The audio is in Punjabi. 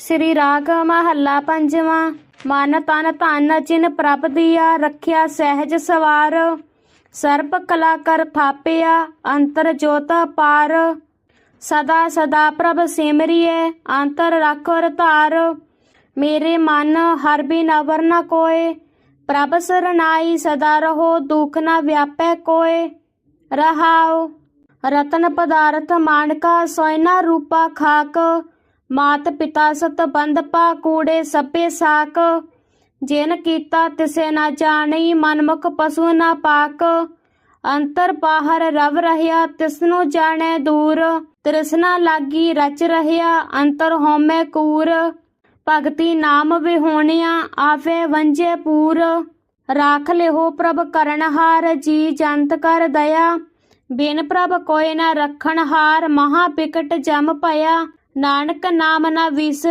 ਸ੍ਰੀ ਰਾਗ ਮਹੱਲਾ ਪੰਜਵਾਂ, ਮਨ ਤਨ ਧਨ ਜਿਨ ਪ੍ਰਭ ਦੀਆ ਰੱਖਿਆ ਸਹਿਜ ਸਵਾਰ। ਸਰਪ ਕਲਾ ਕਰ ਥਾਪਿਆ, ਅੰਤਰ ਜੋਤ ਪਾਰ। ਸਦਾ ਸਦਾ ਪ੍ਰਭ ਸਿਮਰਿਏ ਅੰਤਰ ਰੱਖੋ ਧਾਰ। ਮੇਰੇ ਮਨ ਹਰ ਬਿਨ ਅਵਰ ਨ ਕੋਏ, ਪ੍ਰਭ ਸਰਨਾਈ ਸਦਾ ਰਹੋ, ਦੁਖ ਨ ਵਿਆਪੈ ਕੋਏ। ਰਹਾਉ, ਰਤਨ ਪਦਾਰਥ ਮਾਨਕਾ ਸੋਇਨਾ ਰੂਪਾ ਖਾਕ। ਮਾਤ ਪਿਤਾ ਸਤ ਬੰਦ ਪਾ ਕੂੜੇ ਸੱਪੇ ਸਾਕ। ਜਿਨ ਕੀਤਾ ਤਿਸੇ ਨਾ ਜਾਣੀ ਮਨਮੁਖ ਪਸ਼ੂ ਨਾ ਪਾਕ। ਅੰਤਰ ਬਾਹਰ ਰਵ ਰਹਿਆ, ਤਿਸਨੂੰ ਜਾਣੈ ਦੂਰ। ਤ੍ਰਿਸ਼ਨਾ ਲਾਗੀ ਰਚ ਰਹਿਆ, ਅੰਤਰ ਹੋਮੈ ਕੂਰ। ਭਗਤੀ ਨਾਮ ਵਿਹੋਣਿਆ, ਆਵੇ ਵੰਜੇ ਪੂਰ। ਰਾਖ ਲਿਹੋ ਪ੍ਰਭ ਕਰਨਹਾਰ ਜੀ ਜੰਤ ਕਰ ਦਇਆ। ਬਿਨ ਪ੍ਰਭ ਕੋਇ ਨਾ ਰੱਖਣ ਹਾਰ, ਮਹਾ ਬਿਕਟ ਜਮ ਭਇਆ। ਨਾਨਕ ਨਾਮ ਨ ਵਿਸਰੋ